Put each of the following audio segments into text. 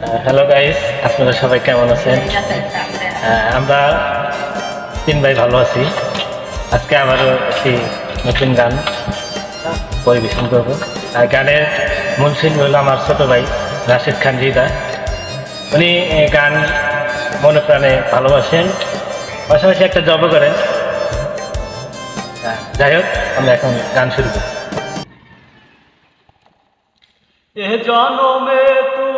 Hello guys আপনারা সবাই কেমন আছেন? আহ, আমরা তিন ভাই ভালো আছি। আজকে আবারও একটি নতুন গান পরিবেশন করব। আর গানের মূল শিল্পী হলো আমার ছোট ভাই রাশেদ খান রিদা উনি গান মনে প্রাণে ভালোবাসেন পাশাপাশি একটা জবও করেন। যাই হোক আমরা এখন গান শুরু করি। এ জনমে তুমি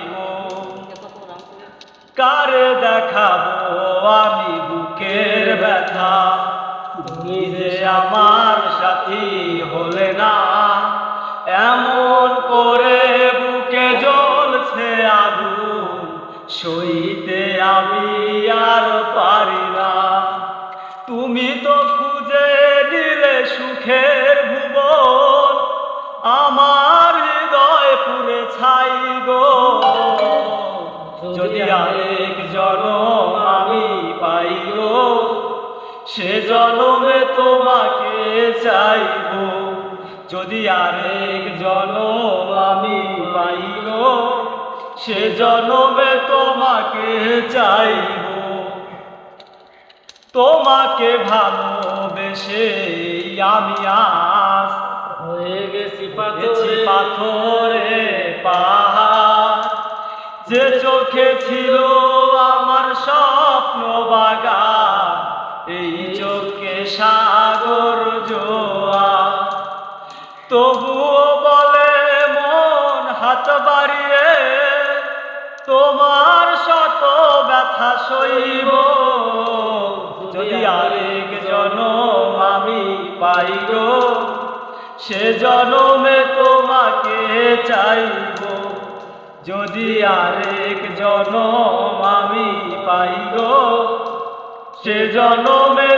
কারে দেখাবো আমি বুকের ব্যথা। তুমি যে আমার সাথী হলে না, এমন করে বুকে জ্বলছে আগুন, সইতে আমি আর পারি না। তুমি তো খুঁজে নিলে সুখের ভুবন, আমার হৃদয় পুরে ছাই গো। যদি আরেক জনম আমি পাই গো সে জনমে তোমাকে চাইব। যদি আরেক জনম আমি পাই গো সে জনমে তোমাকে চাইব। তোমাকে ভালোবেসে আমি আস হয়ে গেছি পাথরে। যে চোখে ছিল আমার স্বপ্ন বাগান, এই চোখে সাগর জোয়া। তবুও বলে মন হাত বাড়িয়ে, তোমার শত ব্যথা সইব। যদি আরেক জনম আমি পাই গো সে জনমে তোমাকে চাইব। যদি আরেক জনম আমি পাই সে জনমে